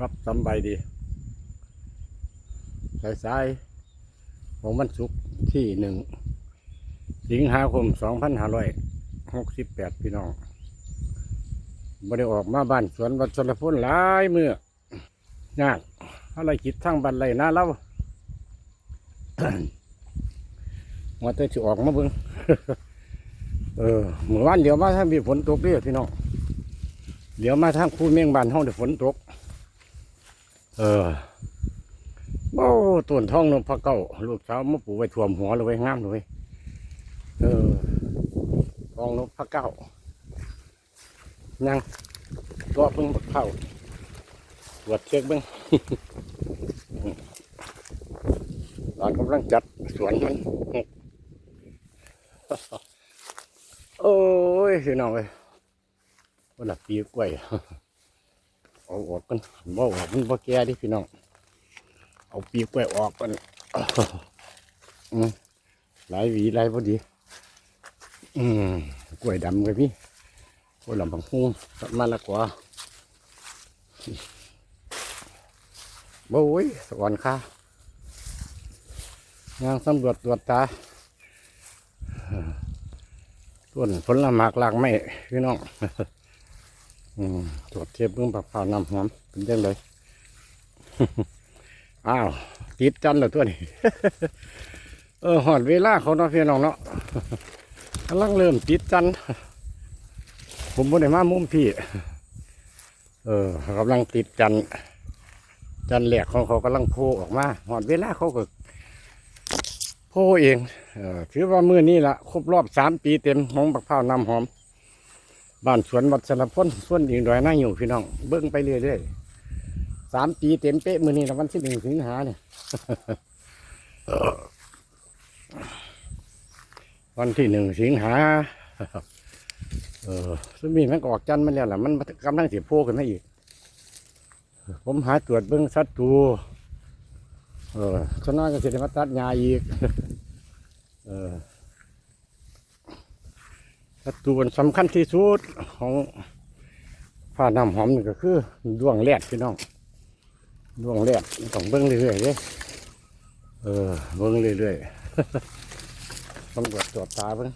ครับสำบายดีสายสายของวันศุกร์ที่หนึ่ง สิงหาคมสองพันห้าร้อยหกสิบแปดพี่น้องไม่ไดออกมาบ้านสวนวัดชนพลหลายเมื่อยากอะไรคิดทั้งบันไรนะเราว่าแต่จะออกมาเบิ่งเออเมื่อวานเดี๋ยวมาถ้ามีฝนตกเด้อพี่น้องเดี๋ยวมาทางคู่เมียงบานห้องเดี๋ยวฝนตก เออโอ้ต้นท้องนพระเก้าลูกสาวมาปลูกไว้ท่วมหัวเลยไว้งามเลยเออท้องนพระเก้ายังตัวเพิ่งเข้าตรวจเช็คเบ้างตอนกำลังจัดสวนมันโอ้ยพี่น้องเอ้ยวันละปีกล้วย เอาออกกันบ่ออกมันบ่แก่ดิพี่น้อง เอาปีกล้วออกกันอืมหลายหวีหลายพอดี อืมกล้วยดำเลยพี่กล้วยลำพังพุงตัดมาละกว่าโอ้ยสวรรค์ค่ะงานสำรวจตรวจตาต้นผลละหมากหลากไม้พี่น้อง อืมตรวจเทียบเบื้องปากเผาน้ำหอมเป็นยังไงอ้าวติดจันเหรอตัวนี้ เออหอดเวลาเขาเนาะพี่น้องเนาะกำลังเริ่มติดจัน ผมบ่ได้มามุมพี่ เออกำลังติดจัน จันแหลกของเขากำลังโผล่ออกมาหอดเวลาเขาก็โผล่เอง เออถือว่ามื้อนี้ละครบรอบสามปีเต็มของบักพร้าน้ำหอม บ้านสวนวัดสารพลส่วนอีกดอยน้าอยู่พี่น้อง เบิ้งไปเรื่อยๆสามปีเต็มเป๊ะมือนี้ละวันที่หนึ่งสิงหาเนี่ยวันที่หนึ่งสิงหาเออซึ่งมีมันก็ออกจันทร์มาแล้วล่ะมันกำลังเสียโพขึ้นมาอีก ผมหาตรวจเบิ้งสัตว์ตูเออชน้อยก็เสได็มาตัดยาอีก เออ ศัตรูมันสำคัญที่สุดของผ้าน้ำหอมนี่ก็คือดวงแรดพี่น้องดวงแรดต้องเบิ้งเรื่อยๆเด้เออเบิ้งเรื่อยๆตำรวจตรวจตาเบิ้ง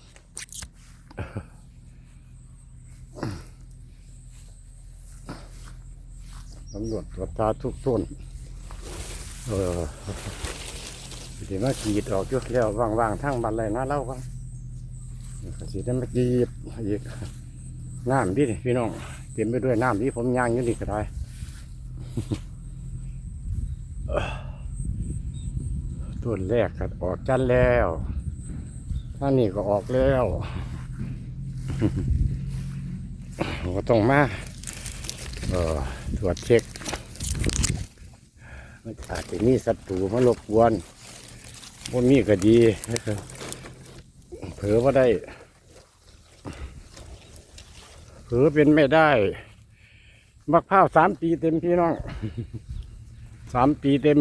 ตำรวจตรวจตาทุกต้นเออสิได้มากรีดออกอยู่แล้วว่างๆทั้งบันเลยนะเล่ากันก็ สิได้มากรีดอีกน้ำดิพี่น้องเต็มไปด้วยน้ำที่ผมย่างอยู่นี่ก็ได้ต้นแรกก็ออกจันแล้วท่านนี่ก็ออกแล้วก็ต้องมาเออตรวจเช็คมันอาจจะมีศัตรูมารบกวนบ่มีก็ดีนะครับ เผลอว่าได้ เผลอเป็นไม่ได้มักพร้าวสามปีเต็มพี่น้องสามปีเต็ม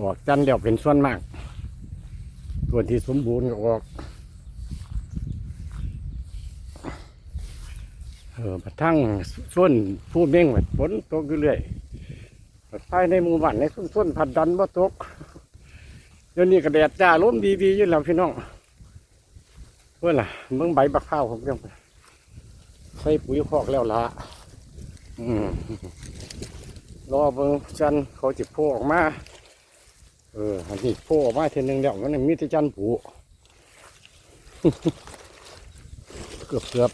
ออกจันเดียวเป็นส่วนมาก ส่วนที่สมบูรณ์ก็ออกเออมาทั้งส่วนผู้เม่งฝนตกอยู่เรื่อยภายในหมู่บ้านในส้นส้นผัดดันบ่ตก เดี๋ยวนี้ก็แดดจ้าลมดีๆอยู่แล้วพี่น้องเพื่อนล่ะเมืองใบบักข้าวผมยังใส่ปุ๋ยคอกแล้วละรอเบิ่งจันเขาจิโผล่ออกมา เอออันนี้พ่ออกมาเทีนึงแล้วมันมีแต่จันผูเกือบเกือบ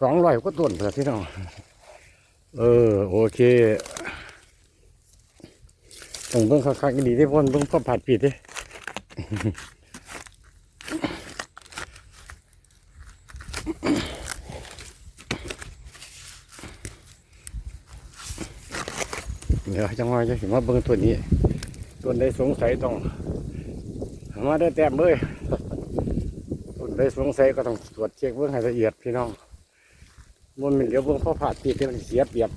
สองร้อยกว่าต้นเลยพี่น้อง เออ โอเค ต้องเบิ่งคักๆดีที่พ่นเบิ่งพ่อผัดผิดเด้เดี๋ยวจังหวะจะเห็นว่าเบิ่งตัวนี้ ตัวใดสงสัยต้องมาได้แต้มเลยตัวใดสงสัยก็ต้องตรวจเช็คเบิ่งให้ละเอียดพี่น้องมันเป็นเดี๋ยวเบิ่งพ่อผัดผิดที่มันเสียเปรียบ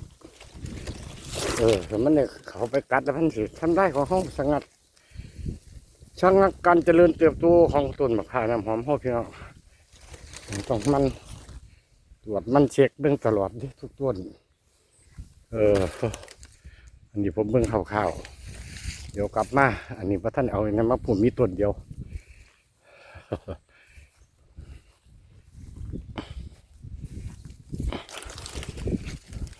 เออแต่มันเนี่ยเขาไปกัดแล้วมันสิทำได้ของห้องสงัดชะงักการเจริญเติบโตของต้นมะพร้าวน้ำหอมห้องพี่น้องต้องมันตรวจมันเช็คเบื้องตลอดทุกต้นเออ อันนี้ผมเบิ่งคร่าวๆเดี๋ยวกลับมา อันนี้พระท่านเอาอันนั้นมาผมมีต้นเดียว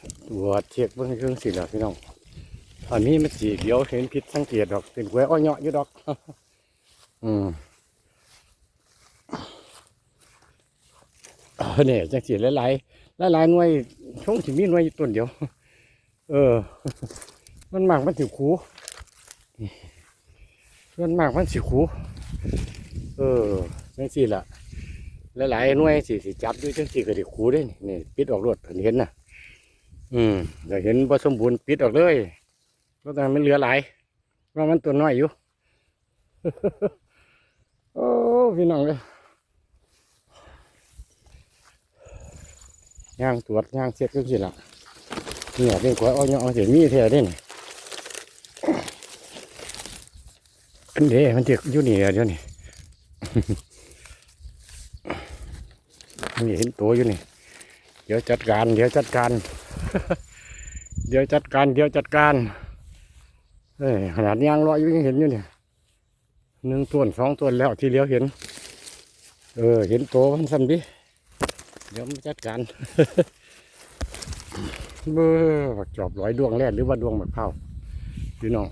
ตร วจเช็คเบิ่งเครื่องสิแล้วพี่น้องอันนี้มันสีเดียวเห็นผิดสังเกตดอกเป็นกล้วยอ้อยเหาะอยู่ดอก อืมเอเนี่ยจังสีหลายๆหลายๆหน่วยช่วงที่มีหน่วยต้นเดียว เออ มันมากมันสิคูมันมากมันสิคูเออจังสีละหลายๆหน่วยสิสิจับด้วยจังสีก็ได้คูได้นี่นี่ปิดออกรถเห็นนะ อืมเดี๋ยวเห็นผสมบูรณ์ปิดออกเลยเพราะตอนมันเหลือหลายว่ามันตัวน้อยอยู่ โอ้พี่น้องเลยย่างตรวจย่างเช็คจังสี่ละเนี่ยเป็นกล้วยอ้อยเอาเสียมีแท้ได้นี่อันเดีมันจะอยู่นี่เดี๋ยวนี้นี่เห็นตัวอยู่นี่ เดี๋ยวจัดการ เดี๋ยวจัดการ เดี๋ยวจัดการ เดี๋ยวจัดการเอ้ยขนาดยางรอยอยู่ยังเห็นอยู่เนี่ยหนึ่งต้นสองต้นแล้วที่เลี้ยวเห็น เออ เห็นตัวมันสั่นดิเดี๋ยวมาจัดการเบอร์จอบร้อยดวงแรกหรือว่าดวงแบบเผาพี่น้อง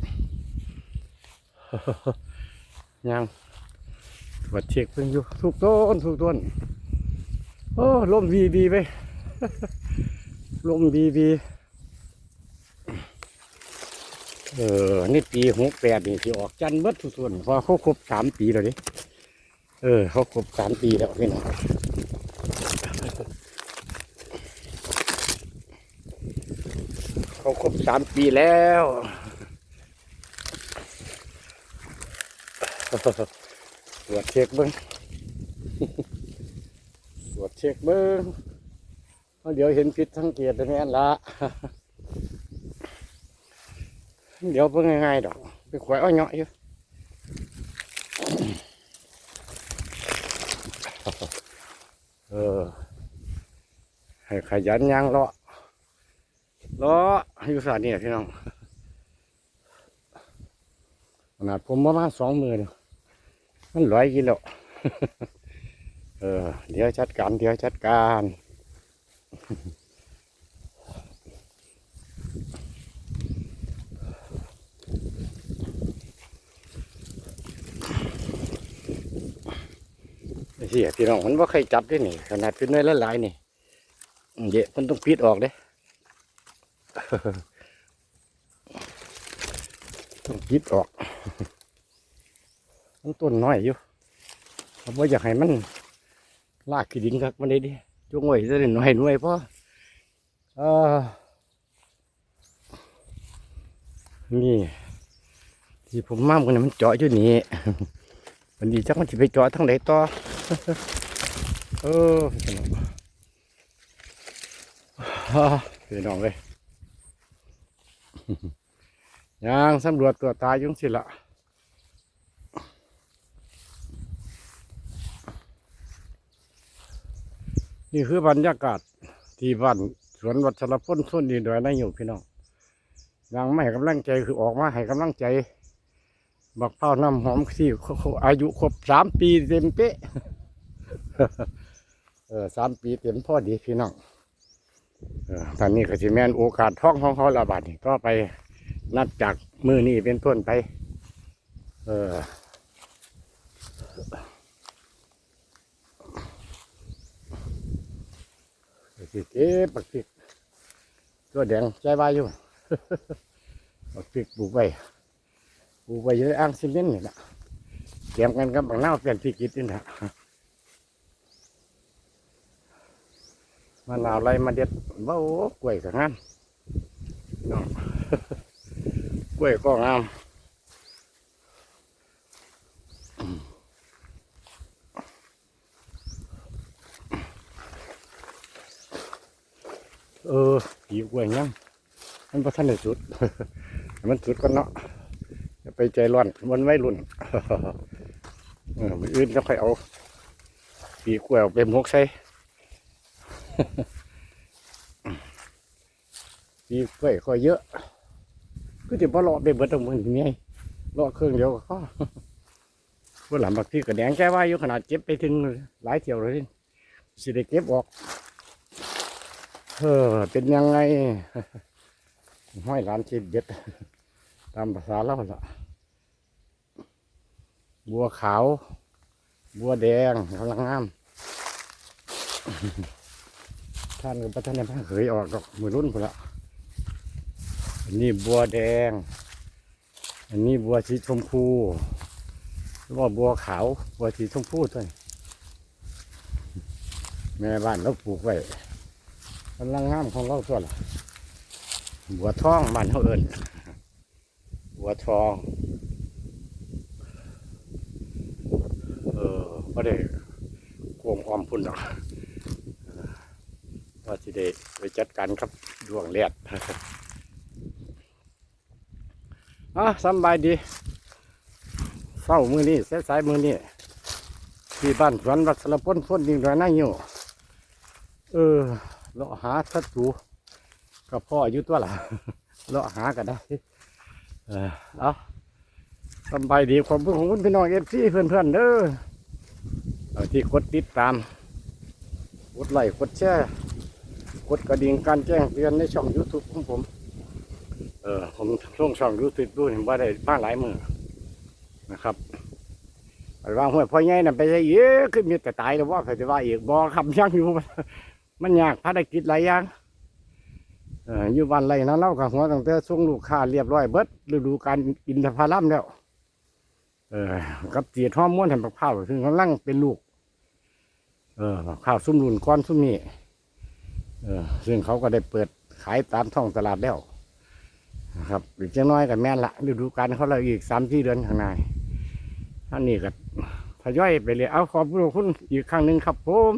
ยังตรวจเช็คเพิ่งอยู่ทุกต้นทุกต้น โอ้ลมดีดีไป ลมดีดีเออ นี่ปีหกแปดนี่ที่ออกจันเบิดทุกส่วนเพอเขาครบสามปีแล้วดิเออ เขาครบสามปีแล้วพี่น้องเขาครบสามปีแล้วตรวจเช็คเบิ้งตรวจเช็คเบิ้ง เดี๋ยวเห็นผิดสังเกตได้แม่นละเดี๋ยวเพิ่งง่ายๆดอกไปขวายอ้อยเหาะอยู่เออให้ขยันยางเลาะเลาะอยู่สานี่พี่น้องขนาดผมประมาณสองมือเนี่ยมันร้อยกิโลเออเดี๋ยวจัดการเดี๋ยวจัดการ เสียพี่น้องมันว่าใครจับด้วยนี่ ขนาดเป็นน้อละลายนี่เดี๋ยวมันต้องปิดออกเด้ต้องปิดออกมันต้นน้อยอยู่ผมว่าอยากให้มันลากขี้ดินครับมันได้ดิ จุงไว้จะได้น้อยหน่วยพราะเออนี่ ที่ผมมั่มกันนะมันเจาะอยู่นี่มันดีจักมันจะไปเจาะทั้งไหนต่อเออพี่น้องพี่น้องเลยยางสำรวจตัวตายยุ่งสิละ นี่คือบรรยากาศที่บ้านสวนวัชรพลส่วนดีดอยนายอยู่พี่น้องยังไม่ให้กำลังใจคือออกมาให้กำลังใจ บักเป้าน้ำหอมที่อายุครบสามปีเต็มเป๊ะเออสามปีเต็มพอดีพี่น้องออตอนนี้ก็สิแมนโอกาสท้องของเขาระบาดก็ไปนับจากมือนี่เป็นต้นไป เออ สิเก็บบักพริกตัวแดงใจวายอยู่บักพริกปลูกไว้ปลูกไว้อยู่ในอ่างซีเมนต์นี่แหละเตรียมกันกับบางนาเปลี่ยนพริกกิดนี่นะมะนาวไรมาเด็ดว้าวกล้วยก็งามเนาะกล้วยก็งามเออปีก ล้วยยังมันพอท่านได้สุด มันสุดก่อนเนาะไปใจร้อนมันไว้รุ่นเออมืออื่นแล้วค่อยเอาปีกล้วยเอาไปหมกใส่ปีกล้วยก็เยอะก็จะบ่เลาะไปเบิดตรงมือนี่ไงเลาะเครื่องเดียวก็พอเมื่อหลังบางทีก็แดงแก้ว่าอยู่ขนาดเก็บไปถึงหลายเที่ยวเลยสิได้เก็บออก เออเป็นยังไงห้อยร้านชิดเด็ดตามภาษาเราละบัวขาว บัวแดงกำลังงาม ท่านกับท่านในพระเขยออกดอกมือรุ่นพุ่นละอันนี้บัวแดง อันนี้บัวสีชมพูหรือว่าบัวขาว บัวสีชมพูด้วยแม่บ้านเราปลูกไว้ กำลังงามของเราตัวละบัวทองบ้านเขาเอิญบัวทอง เออไม่ได้โกงออมพุ่นหรอกว่าสิได้ไปจัดการครับดวงเลียดอะสบายดีเศร้ามือนี้สายมือนี้ที่บ้านสวนวัดสระพ้นพ้นยิงดอยน้าอยู่เออ เลาะหาศัตรูกับพ่ออยู่ตัวละเลาะหากันได้ เออเอาสบายดีความเพื่อของคุณพี่น้องเอฟซีเพื่อนๆเด้อเอาที่กดติดตามกดไลค์กดแชร์กดกระดิ่งการแจ้งเตือนในช่อง YouTube ของผม เออผมลงช่อง YouTube ดูเห็นว่าได้มาหลายมือนะครับไปว่าห้วยพ่อใหญ่น่ะไปใช่เยอะขึ้นมีแต่ตายแล้วว่าเขาจะว่าอีกบอคำยังอยู่ มันยากภารกิจหลายอย่างอยู่วันไรนะเล่ากับหัวตั้งแต่ส่งลูกค้าเรียบร้อยเบิดฤดูการอินทผลัมแล้ว เออกับเจียดฮอร์โมนแห่งบักเผาวถึงกำลังเป็นลูก เออข้าวซุ่มรุนก้อนซุ่มนี่เออซึ่งเขาก็ได้เปิดขายตามท้องตลาดแล้วครับอีกจังน้อยกับแม่ละฤดูกาลเขาเลยอีกสามที่เดือนข้างในท่านนี้ก็ทยอยไปเลยเอาขอบคุณคุณอีกครั้งหนึ่งครับผม